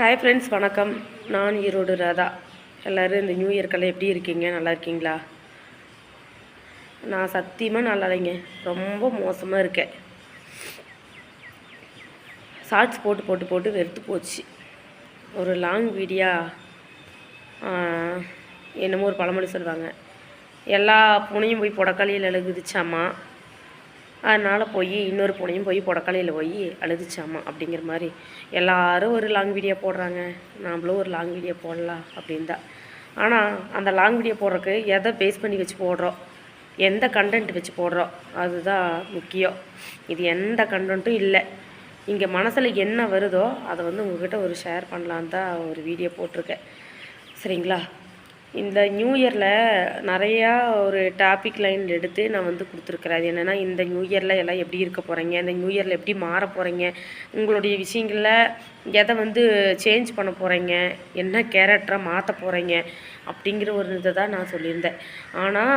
Hi friends வணக்கம். நான் ஈரோடு ராதா. எல்லோரும் இந்த நியூ இயர்க்கெல்லாம் எப்படி இருக்கீங்க? நல்லா இருக்கீங்களா? நான் சத்தியமாக நல்லா இல்லைங்க. ரொம்ப மோசமாக இருக்கேன். ஷார்ட்ஸ் போட்டு போட்டு போட்டு வெறுத்து போச்சு. ஒரு லாங் வீடியா என்னமோ ஒரு பழமொழி சொல்லுவாங்க. எல்லா பூனையும் போய் புடக்காளியில் அழுகுதுச்சாமா அதனால் போய் இன்னொரு பூனையும் போய் புடக்கலையில் போய் அழுதுச்சாமா அப்படிங்கிற மாதிரி. எல்லாரும் ஒரு லாங் வீடியோ போடுறாங்க. நாம்ளும் ஒரு லாங் வீடியோ போடலாம் அப்படின்னு தான் ஆனால் அந்த லாங் வீடியோ போடுறதுக்கு எதை பேஸ் பண்ணி வச்சு போடுறோம்? எந்த கண்டென்ட் வச்சு போடுறோம்? அதுதான் முக்கியம். இது எந்த கண்டென்ட்டும் இல்லை. இங்கே மனசில் என்ன வருதோ அதை வந்து உங்கள்கிட்ட ஒரு ஷேர் பண்ணலான்னு தான் ஒரு வீடியோ போட்டிருக்கேன். சரிங்களா? இந்த நியூ இயரில் நிறையா ஒரு டாபிக் லைன் எடுத்து நான் வந்து கொடுத்துருக்குறேன். அது என்னென்னா இந்த நியூ இயரில் எல்லாம் எப்படி இருக்க போகிறீங்க இந்த நியூ இயரில் எப்படி மாற போகிறீங்க உங்களுடைய விஷயங்களில் எதை வந்து சேஞ்ச் பண்ண போகிறீங்க என்ன கேரக்டராக மாற்ற போகிறீங்க அப்படிங்கிற ஒரு இதை தான் நான் சொல்லியிருந்தேன். ஆனால்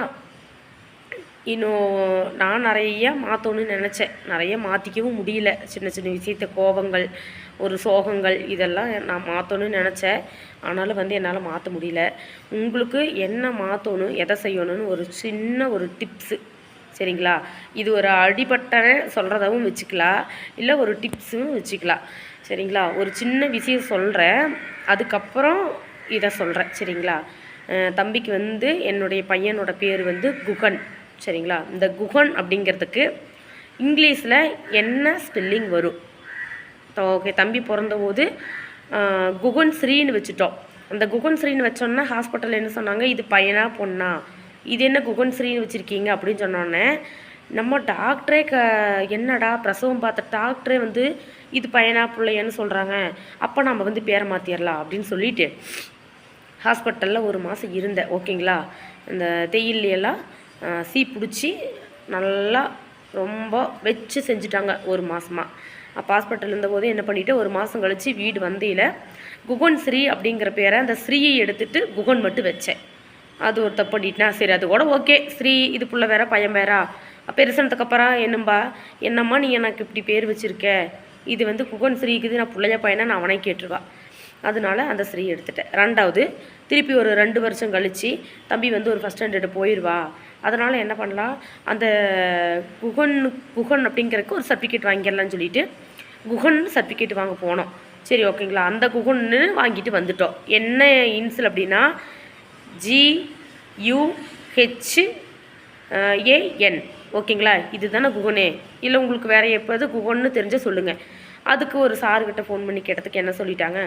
இன்னும் நான் நிறைய மாற்றணும்னு நினச்சேன். நிறைய மாற்றிக்கவும் முடியல. சின்ன சின்ன விஷயத்த கோபங்கள் ஒரு சோகங்கள் இதெல்லாம் நான் மாற்றணும்னு நினச்சேன். ஆனாலும் வந்து என்னால் மாற்ற முடியல. உங்களுக்கு என்ன மாற்றணும் எதை செய்யணும்னு ஒரு சின்ன ஒரு டிப்ஸு சரிங்களா? இது ஒரு அடிபட்டனை சொல்கிறதாவும் வச்சுக்கலாம். இல்லை ஒரு டிப்ஸும் வச்சுக்கலாம். சரிங்களா? ஒரு சின்ன விஷயம் சொல்கிறேன் அதுக்கப்புறம் இதை சொல்கிறேன் சரிங்களா? தம்பிக்கு வந்து என்னுடைய பையனோட பேர் வந்து குகன். சரிங்களா? இந்த குகன் அப்படிங்கிறதுக்கு இங்கிலீஷில் என்ன ஸ்பெல்லிங் வரும்? ஓகே தம்பி பிறந்தபோது குகன் ஸ்ரீன்னு வச்சுட்டோம். அந்த குகன் ஸ்ரீன்னு வச்சோன்னா ஹாஸ்பிட்டலில் என்ன சொன்னாங்க? இது பையனா பொண்ணா? இது என்ன குகன் ஸ்ரீன்னு வச்சுருக்கீங்க? அப்படின்னு சொன்னோன்னே நம்ம டாக்டரே க என்னடா பிரசவம் பார்த்த டாக்டரே வந்து இது பையனா பிள்ளையன்னு சொல்கிறாங்க அப்போ நம்ம வந்து பேரை மாற்றிடலாம் அப்படின்னு சொல்லிட்டு ஹாஸ்பிட்டலில் ஒரு மாதம் இருந்தேன். ஓகேங்களா? இந்த தேயிலையெல்லாம் சீ பிடிச்சி நல்லா ரொம்ப வச்சு செஞ்சுட்டாங்க ஒரு மாதமாக அப்போ ஹாஸ்பிட்டல் இருந்தபோது என்ன பண்ணிவிட்டு ஒரு மாதம் கழித்து வீடு வந்தையில் குகன் ஸ்ரீ அப்படிங்கிற பேரை அந்த ஸ்ரீயை எடுத்துகிட்டு குகன் மட்டும் வச்சேன். அது ஒரு தப்பு பண்ணிட்டேன் சரி அது கூட ஓகே. ஸ்ரீ இது புள்ள வேற. பையன் வேறா பெருசனத்துக்கப்புறம் என்னம்பா என்னம்மா நீ எனக்கு இப்படி பேர் வச்சுருக்க? இது வந்து குகன் ஸ்ரீக்குது நான் பிள்ளைய பையனை நான் அவனே கேட்டுருவா. அதனால அந்த ஸ்ரீ எடுத்துட்டேன். ரெண்டாவது திருப்பி ஒரு ரெண்டு வருஷம் கழித்து தம்பி வந்து ஒரு ஃபஸ்ட் ஸ்டாண்டர்டு போயிடுவா அதனால் என்ன பண்ணலாம்? அந்த குகன் குகன் அப்படிங்கிறக்கு ஒரு சர்டிஃபிகேட் வாங்கிடலான்னு சொல்லிட்டு குகன் சர்டிஃபிகேட் வாங்க போனோம். சரி ஓகேங்களா? அந்த குகன்னு வாங்கிட்டு வந்துட்டோம். என்ன இன்சல் அப்படின்னா ஜி யூஹெச் ஏஎன் ஓகேங்களா? இதுதானே குகனே. இல்லை உங்களுக்கு வேறு எப்போது குகன்னு தெரிஞ்ச சொல்லுங்கள் அதுக்கு ஒரு சாருக்கிட்ட ஃபோன் பண்ணி கேட்டதுக்கு என்ன சொல்லிட்டாங்க?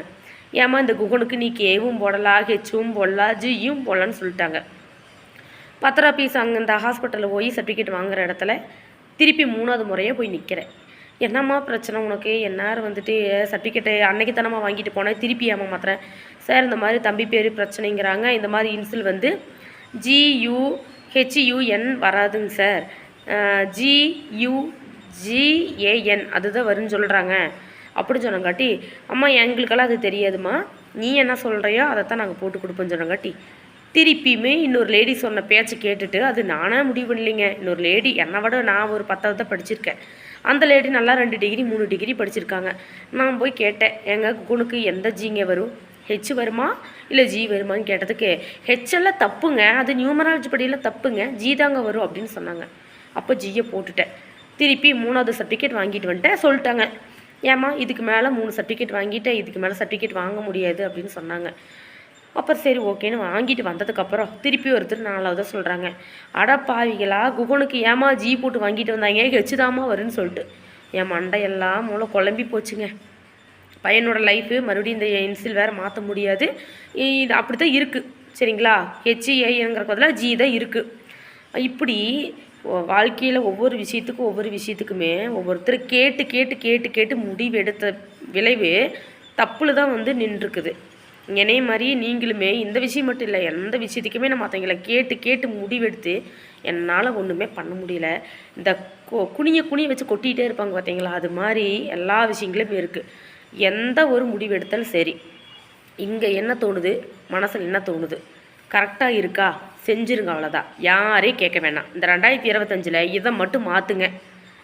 ஏம்மா இந்த குகனுக்கு நீ கேவும் போடலாம் ஹெச்சும் போடலாம் ஜியும் போடலான்னு சொல்லிட்டாங்க. பத்திரா பீஸ் அங்கே இந்த ஹாஸ்பிட்டலில் போய் சர்டிஃபிகேட் வாங்குற இடத்துல திருப்பி மூணாவது முறையே போய் நிற்கிறேன் என்னம்மா பிரச்சனை உனக்கு? எந்நேரம் வந்துட்டு சர்டிஃபிகேட்டு அன்னைக்கு தானம்மா வாங்கிட்டு போனேன். திருப்பி ஏமா மாத்திரேன் சார் இந்த மாதிரி தம்பி பேர் பிரச்சனைங்கிறாங்க. இந்த மாதிரி இன்சில் வந்து G U H U N வராதுங்க sir. G U G A N அதுதான் வரும்னு சொல்கிறாங்க அப்படி சொன்னங்காட்டி அம்மா எங்களுக்கெல்லாம் அது தெரியாதும்மா. நீ என்ன சொல்கிறையோ அதைத்தான் நாங்கள் போட்டு கொடுப்போம்னு சொன்னங்காட்டி திருப்பியுமே இன்னொரு லேடி சொன்ன பேச்சை கேட்டுட்டு அது நானே முடிவு பண்ணலைங்க. இன்னொரு லேடி என்னை விட நான் ஒரு பத்தாவது தான் படிச்சிருக்கேன். அந்த லேடி நல்லா ரெண்டு டிகிரி மூணு டிகிரி படிச்சிருக்காங்க. நான் போய் கேட்டேன் எங்கள் குணுக்கு எந்த ஜிங்க வரும்? ஹெச் வருமா? இல்லை ஜி வருமான்னு கேட்டதுக்கு ஹெச் எல்லாம் தப்புங்க. அது நியூமராலஜி படியெல்லாம் தப்புங்க. ஜி தாங்க வரும் அப்படின்னு சொன்னாங்க. அப்போ ஜியை போட்டுட்டேன். திருப்பி மூணாவது சர்டிஃபிகேட் வாங்கிட்டு வந்துட்டேன். சொல்லிட்டாங்க. ஏம்மா இதுக்கு மேலே மூணு சர்டிஃபிகேட் வாங்கிட்டேன் இதுக்கு மேலே சர்டிஃபிகேட் வாங்க முடியாது அப்படின்னு சொன்னாங்க. அப்புறம் சரி ஓகேன்னு வாங்கிட்டு வந்ததுக்கப்புறம் திருப்பி ஒருத்தர் நாலாவது சொல்கிறாங்க அட பாவிகளா குகனுக்கு ஏமா ஜி போட்டு வாங்கிட்டு வந்தாங்க? ஹெச்சுதாமா வருன்னு சொல்லிட்டு. என் மண்டையெல்லாம் மூளை குழம்பி போச்சுங்க. பையனோட லைஃபு மறுபடியும் இந்த இன்சில் வேறு மாற்ற முடியாது. இது அப்படி தான் இருக்குது சரிங்களா ஹெச்ஏங்கிற பதிலாக ஜி தான் இருக்குது இப்படி வாழ்க்கையில் ஒவ்வொரு விஷயத்துக்கும் ஒவ்வொரு விஷயத்துக்குமே ஒவ்வொருத்தர் கேட்டு கேட்டு கேட்டு கேட்டு முடிவெடுத்த விளைவு தப்பில் தான் வந்து நின்றுருக்குது. என்னைய மாதிரி நீங்களுமே இந்த விஷயம் மட்டும் இல்லை எந்த விஷயத்துக்குமே நான் மற்றவங்களை கேட்டு கேட்டு முடிவெடுத்து என்னால் ஒன்றுமே பண்ண முடியல. இந்த கு- குனிய குனிய வச்சு கொட்டிகிட்டே இருப்பாங்க பார்த்தீங்களா அது மாதிரி எல்லா விஷயங்களும் இருக்குது எந்த ஒரு முடிவெடுத்தாலும் சரி. இங்கே என்ன தோணுது? மனசில் என்ன தோணுது? கரெக்டாக இருக்கா? செஞ்சுருங்க அவ்வளோதான் யாரையும் கேட்க வேணாம். இந்த ரெண்டாயிரத்தி இருபத்தஞ்சில் இதை மட்டும் மாற்றுங்க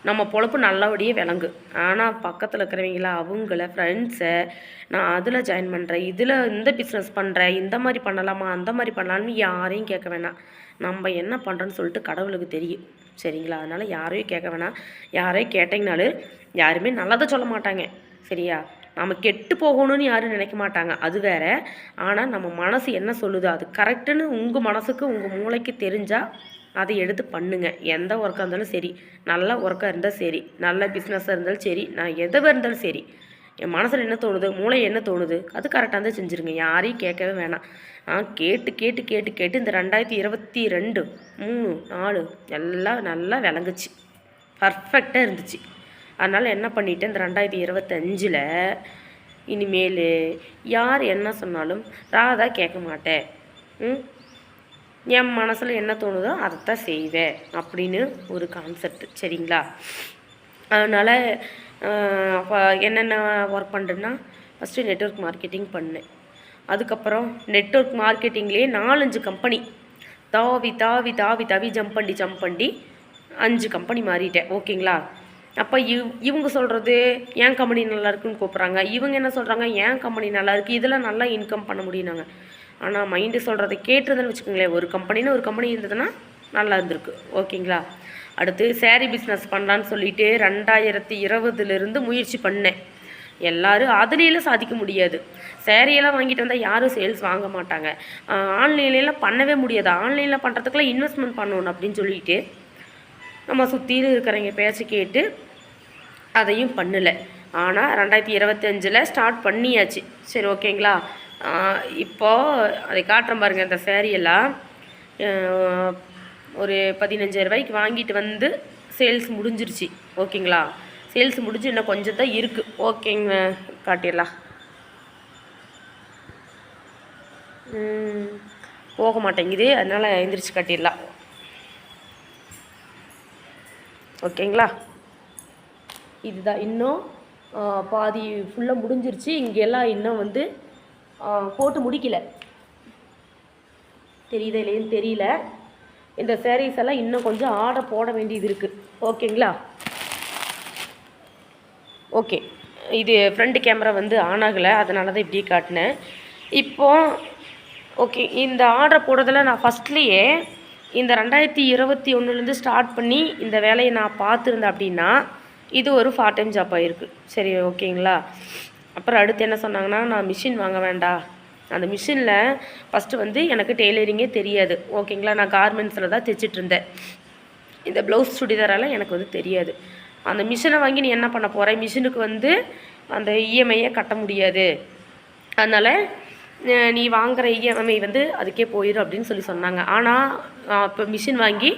நம்ம பொழப்பு நல்லபடியே விளங்கு. ஆனால் பக்கத்தில் இருக்கிறவங்கள அவங்கள ஃப்ரெண்ட்ஸை நான் அதில் ஜாயின் பண்ணுறேன் இதில் இந்த பிஸ்னஸ் பண்ணுறேன் இந்த மாதிரி பண்ணலாமா? அந்த மாதிரி பண்ணலான்னு யாரையும் கேட்க வேணாம். நம்ம என்ன பண்ணுறோன்னு சொல்லிட்டு கடவுளுக்கு தெரியும். சரிங்களா? அதனால் யாரையும் கேட்க வேணாம். யாரையும் கேட்டிங்கனாலும் யாருமே நல்லதை சொல்ல மாட்டாங்க. சரியா? நம்ம கெட்டு போகணும்னு யாரும் நினைக்க மாட்டாங்க. அது வேற. ஆனால் நம்ம மனசு என்ன சொல்லுதோ அது கரெக்டுன்னு உங்கள் மனசுக்கு உங்கள் மூளைக்கு தெரிஞ்சால் அதை எடுத்து பண்ணுங்க. எந்த ஒர்க்காக இருந்தாலும் சரி. நல்ல ஒர்க்காக இருந்தால் சரி. நல்ல பிஸ்னஸாக இருந்தாலும் சரி. நான் எதுவாக இருந்தாலும் சரி. என் மனசில் என்ன தோணுது? மூளை என்ன தோணுது? அது கரெக்டாக இருந்தால் செஞ்சுருங்க. யாரையும் கேட்கவே வேணாம். நான் கேட்டு கேட்டு கேட்டு கேட்டு இந்த ரெண்டாயிரத்தி இருபத்தி ரெண்டு மூணு நாலு எல்லாம் நல்லா விளங்குச்சு. பர்ஃபெக்டாக இருந்துச்சு. அதனால் என்ன பண்ணிட்டேன் இந்த ரெண்டாயிரத்தி இருபத்தஞ்சில் இனிமேல் யார் என்ன சொன்னாலும் ராதா கேட்க மாட்டேன். ம்? என் மனசில் என்ன தோணுதோ அதைத்தான் செய்வேன் அப்படின்னு ஒரு கான்செப்ட் சரிங்களா? அதனால் என்னென்ன ஒர்க் பண்ணுறேன்னா ஃபஸ்ட்டு நெட்ஒர்க் மார்க்கெட்டிங் பண்ணேன். அதுக்கப்புறம் நெட்ஒர்க் மார்க்கெட்டிங்லேயே நாலஞ்சு கம்பெனி தாவி தாவி தாவி தாவி ஜம்ப் பண்ணி ஜம்ப் பண்ணி அஞ்சு கம்பெனி மாறிட்டேன். ஓகேங்களா? அப்போ இவ் இவங்க சொல்கிறது என் கம்பெனி நல்லா இருக்குன்னு கூப்பிட்றாங்க. இவங்க என்ன சொல்கிறாங்க என் கம்பெனி நல்லா இருக்குது இதில் நல்லா இன்கம் பண்ண முடியுனாங்க ஆனால் மைண்டு சொல்கிறத கேட்டுருதுன்னு வச்சுக்கோங்களேன். ஒரு கம்பெனின்னு ஒரு கம்பெனி இருந்ததுன்னா நல்லா இருந்திருக்கு. ஓகேங்களா? அடுத்து சேரீ பிஸ்னஸ் பண்ணலான்னு சொல்லிட்டு ரெண்டாயிரத்தி இருபதுலேருந்து முயற்சி பண்ணேன். எல்லாரும் அதுலேயெல்லாம் சாதிக்க முடியாது. சேரீயெல்லாம் வாங்கிட்டு வந்தால் யாரும் சேல்ஸ் வாங்க மாட்டாங்க. ஆன்லைன்லாம் பண்ணவே முடியாது. ஆன்லைனில் பண்ணுறதுக்குலாம் இன்வெஸ்ட்மெண்ட் பண்ணணும் அப்படின்னு சொல்லிட்டு நம்ம சுற்றிலும் இருக்கிறவங்க பேச்சு கேட்டு அதையும் பண்ணலை. ஆனால் ரெண்டாயிரத்தி இருபத்தஞ்சில் ஸ்டார்ட் பண்ணியாச்சு. சரி ஓகேங்களா? இப்போது அதை காட்டுறேன் பாருங்கள் இந்த சேரீயெல்லாம் ஒரு பதினஞ்சாயிரம் ரூபாய்க்கு வாங்கிட்டு வந்து சேல்ஸ் முடிஞ்சிருச்சு. ஓகேங்களா? சேல்ஸ் முடிஞ்சு இன்னும் கொஞ்சம் தான் இருக்குது ஓகேங்க காட்டிடலாம். போக மாட்டேங்குது. அதனால் எந்திரிச்சு காட்டிடலாம். ஓகேங்களா? இதுதான் இன்னும். பாதி ஃபுல்லாக முடிஞ்சிருச்சு. இங்கெல்லாம் இன்னும் வந்து போட்டு முடிக்கல. தெரியுதா இல்லைன்னு தெரியல. இந்த சேரீஸ் எல்லாம் இன்னும் கொஞ்சம் ஆர்டர் போட வேண்டியது இருக்குது ஓகேங்களா? ஓகே. இது ஃப்ரண்ட் கேமரா வந்து ஆன் ஆகலை. அதனால தான் இப்படி காட்டினேன். இப்போது ஓகே இந்த ஆர்டர் போடுறதில் நான் ஃபஸ்ட்லேயே இந்த ரெண்டாயிரத்தி இருபத்தி ஒன்றுலேருந்து ஸ்டார்ட் பண்ணி இந்த வேலையை நான் பார்த்துருந்தேன் அப்படின்னா இது ஒரு பார்ட் டைம் ஜாப் ஆகிருக்கு சரி ஓகேங்களா? அப்புறம் அடுத்து என்ன சொன்னாங்கன்னா நான் மிஷின் வாங்க வேண்டாம் அந்த மிஷினில் ஃபஸ்ட்டு வந்து எனக்கு டெய்லரிங்கே தெரியாது. ஓகேங்களா? நான் கார்மெண்ட்ஸில் தான் தைச்சிட்ருந்தேன் இந்த ப்ளவுஸ் சுடிதாரெல்லாம் எனக்கு வந்து தெரியாது. அந்த மிஷினை வாங்கி நீ என்ன பண்ண போகிற மிஷினுக்கு வந்து அந்த இஎம்ஐயை கட்ட முடியாது. அதனால் நீ வாங்குற இஎம்ஐ வந்து அதுக்கே போயிடும் அப்படின்னு சொல்லி சொன்னாங்க. ஆனால் இப்போ மிஷின் வாங்கி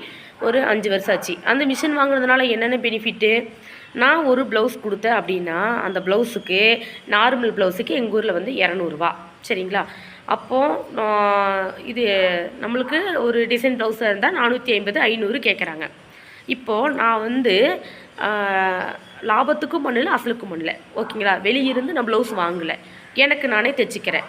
ஒரு அஞ்சு வருஷம் ஆச்சு. அந்த மிஷின் வாங்குறதுனால என்னென்ன பெனிஃபிட்டு நான் ஒரு ப்ளவுஸ் கொடுத்தேன் அப்படின்னா அந்த ப்ளவுஸுக்கு நார்மல் ப்ளவுஸுக்கு எங்கள் ஊரில் வந்து இரநூறுவா. சரிங்களா? அப்போது இது நம்மளுக்கு ஒரு டிசைன் ப்ளவுஸாக இருந்தால் நானூற்றி ஐம்பது ஐநூறு கேட்குறாங்க இப்போது நான் வந்து லாபத்துக்கும் பண்ணல அசலுக்கும் பண்ணல. ஓகேங்களா? வெளியிருந்து நான் ப்ளவுஸ் வாங்கலை. எனக்கு நானே தைச்சிக்கிறேன்.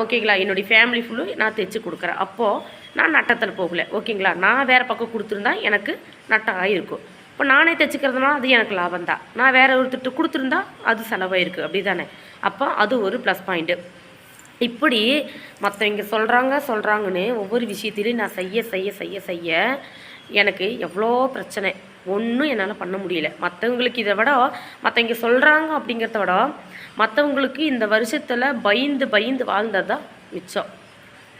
ஓகேங்களா? என்னுடைய ஃபேமிலி ஃபுல்லும் நான் தைச்சி கொடுக்குறேன். அப்போது நான் நட்டத்தில் போகல. ஓகேங்களா? நான் வேறு பக்கம் கொடுத்துருந்தா எனக்கு நட்டம் ஆகிருக்கும் இப்போ நானே தைச்சிக்கிறதுனால அது எனக்கு லாபம் தான். நான் வேறு ஒருத்தர்கிட்ட கொடுத்துருந்தா அது செலவாயிருக்கு. அப்படி தானே அப்போ அது ஒரு ப்ளஸ் பாயிண்ட்டு இப்படி மற்றவங்க சொல்கிறாங்க சொல்கிறாங்கன்னு ஒவ்வொரு விஷயத்திலையும் நான் செய்ய செய்ய செய்ய செய்ய எனக்கு எவ்வளோ பிரச்சனை. ஒன்றும் என்னால் பண்ண முடியல. மற்றவங்களுக்கு இதை விட மற்றவங்க சொல்கிறாங்க அப்படிங்கிறத விட மற்றவங்களுக்கு இந்த வருஷத்தில் பயந்து பயந்து வாழ்ந்தது தான் மிச்சம்.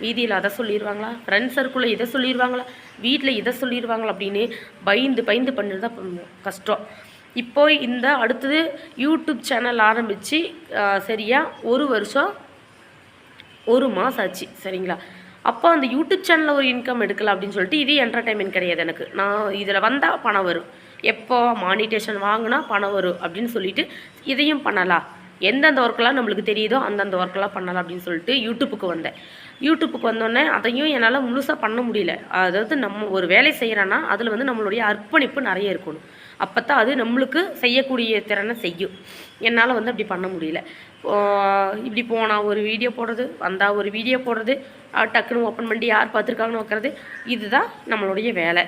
வீதியில் அதை சொல்லிடுவாங்களா ஃப்ரெண்ட்ஸ் சர்க்குள்ளே இதை சொல்லிடுவாங்களா வீட்டில் இதை சொல்லிடுவாங்களா அப்படின்னு பயந்து பயந்து பண்ணுறது தான் கஷ்டம். இப்போ இந்த அடுத்தது யூடியூப் சேனல் ஆரம்பித்து சரியாக ஒரு வருஷம் ஒரு மாதம் ஆச்சு சரிங்களா? அப்போ அந்த யூடியூப் சேனலில் ஒரு இன்கம் எடுக்கலாம் அப்படின்னு சொல்லிட்டு இது என்டர்டைன்மெண்ட் கிடையாது எனக்கு. நான் இதில் வந்தால் பணம் வரும். எப்போ மானிட்டேஷன் வாங்கினா பணம் வரும் அப்படின்னு சொல்லிட்டு இதையும் பண்ணலாம். எந்தெந்த ஒர்க்கெலாம் நம்மளுக்கு தெரியுதோ அந்தந்த ஒர்க்கெலாம் பண்ணலாம் அப்படின்னு சொல்லிட்டு யூடியூப்புக்கு வந்தேன். யூடியூப்புக்கு வந்தோடனே அதையும் என்னால் முழுசாக பண்ண முடியல. அதாவது நம்ம ஒரு வேலை செய்கிறோன்னா அதில் வந்து நம்மளுடைய அர்ப்பணிப்பு நிறைய இருக்கணும். அப்போ தான் அது நம்மளுக்கு செய்யக்கூடிய திறனை செய்யும். என்னால் வந்து அப்படி பண்ண முடியல. இப்படி போனால் ஒரு வீடியோ போடுறது வந்தால் ஒரு வீடியோ போடுறது டக்குன்னு ஓப்பன் பண்ணி யார் பார்த்துருக்காங்கன்னு வைக்கிறது இதுதான் நம்மளுடைய வேலை.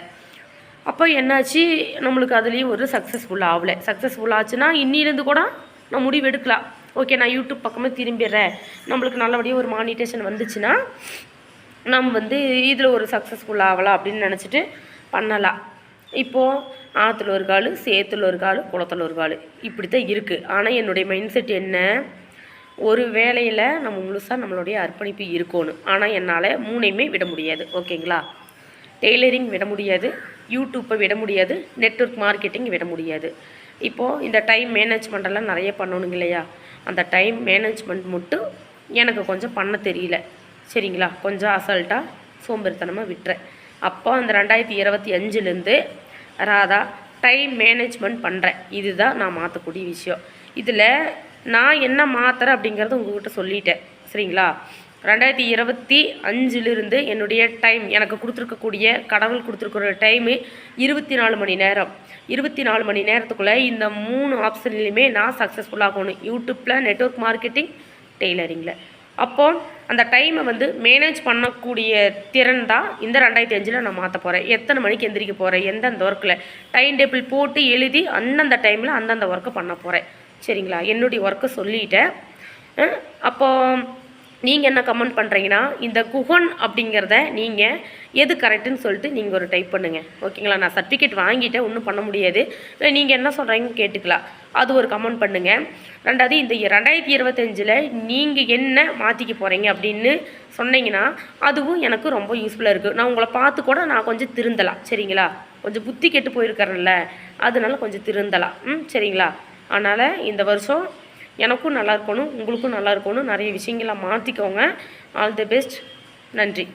அப்போ என்னாச்சு? நம்மளுக்கு அதுலேயும் ஒரு சக்ஸஸ்ஃபுல் ஆகலை. சக்ஸஸ்ஃபுல் ஆச்சுன்னா இன்னிலேருந்து கூட நான் முடிவு எடுக்கலாம். ஓகே நான் யூடியூப் பக்கமே திரும்பிடுறேன். நம்மளுக்கு நல்லபடியாக ஒரு மானிட்டேஷன் வந்துச்சுன்னா நம்ம வந்து இதில் ஒரு சக்ஸஸ்ஃபுல் ஆகலாம் அப்படின்னு நினச்சிட்டு பண்ணலாம். இப்போது ஆற்றுல ஒரு கால் சேத்துல ஒரு கால் குளத்துல ஒரு கால். இப்படி தான் இருக்குது ஆனால் என்னுடைய மைண்ட் செட் என்ன? ஒரு வேலையில் நம்ம முழுசாக நம்மளுடைய அர்ப்பணிப்பு இருக்கணும். ஆனால் என்னால் மூணையுமே விட முடியாது. ஓகேங்களா டெய்லரிங் விட முடியாது. யூடியூப்பை விட முடியாது. நெட்ஒர்க் மார்க்கெட்டிங் விட முடியாது. இப்போது இந்த டைம் மேனேஜ்மெண்ட்டெல்லாம் நிறைய பண்ணணுங்க இல்லையா? அந்த டைம் மேனேஜ்மெண்ட் மட்டும் எனக்கு கொஞ்சம் பண்ண தெரியல. சரிங்களா? கொஞ்சம் அசல்ட்டாக சோம்பேறித்தனமாக விட்டுறேன். அப்போ அந்த ரெண்டாயிரத்தி இருபத்தி அஞ்சுலேருந்து ராதா டைம் மேனேஜ்மெண்ட் பண்ணுறேன் இதுதான் நான் மாற்றக்கூடிய விஷயம். இதில் நான் என்ன மாற்றுறேன் அப்படிங்கிறத உங்கள்கிட்ட சொல்லிட்டேன். சரிங்களா? ரெண்டாயிரத்தி இருபத்தி அஞ்சிலிருந்து என்னுடைய டைம் எனக்கு கொடுத்துருக்கக்கூடிய கடவுள் கொடுத்துருக்குற டைமு இருபத்தி நாலு மணி நேரம். இருபத்தி நாலு மணி நேரத்துக்குள்ளே இந்த மூணு ஆப்ஷன்லையுமே நான் சக்ஸஸ்ஃபுல்லாகணும் யூடியூப்பில் நெட்வொர்க் மார்க்கெட்டிங் டெய்லரிங்கில் அப்போ அந்த டைமை வந்து மேனேஜ் பண்ணக்கூடிய திறன் தான் இந்த ரெண்டாயிரத்தி அஞ்சில் நான் மாற்ற போகிறேன் எத்தனை மணிக்கு எந்திரிக்க போகிறேன் எந்தெந்த ஒர்க்கில் டைம் டேபிள் போட்டு எழுதி அந்தந்த டைமில் அந்தந்த ஒர்க்கை பண்ண போகிறேன் சரிங்களா? என்னுடைய ஒர்க்கை சொல்லிட்டேன். அப்போது நீங்கள் என்ன கமெண்ட் பண்ணுறீங்கன்னா இந்த குஹன் அப்படிங்கிறத நீங்கள் எது கரெக்டுன்னு சொல்லிட்டு நீங்கள் ஒரு டைப் பண்ணுங்கள் ஓகேங்களா நான் சர்டிஃபிகேட் வாங்கிட்டேன் ஒன்றும் பண்ண முடியாது. நீங்கள் என்ன சொல்கிறீங்கன்னு கேட்டுக்கலாம். அது ஒரு கமெண்ட் பண்ணுங்கள் ரெண்டாவது இந்த ரெண்டாயிரத்தி இருபத்தஞ்சில் நீங்கள் என்ன மாற்றிக்க போகிறீங்க அப்படின்னு சொன்னீங்கன்னா அதுவும் எனக்கு ரொம்ப யூஸ்ஃபுல்லாக இருக்குது நான் உங்களை பார்த்து கூட நான் கொஞ்சம் திருந்தலாம். சரிங்களா? கொஞ்சம் புத்தி கெட்டு போயிருக்கிறேன்ல அதனால கொஞ்சம் திருந்தலாம். ம் சரிங்களா? அதனால் இந்த வருஷம் எனக்கும் நல்லா இருக்கணும் உங்களுக்கும் நல்லா இருக்கணும். நிறைய விஷயங்களை மாற்றிக்கோங்க ஆல் தி பெஸ்ட் நன்றி.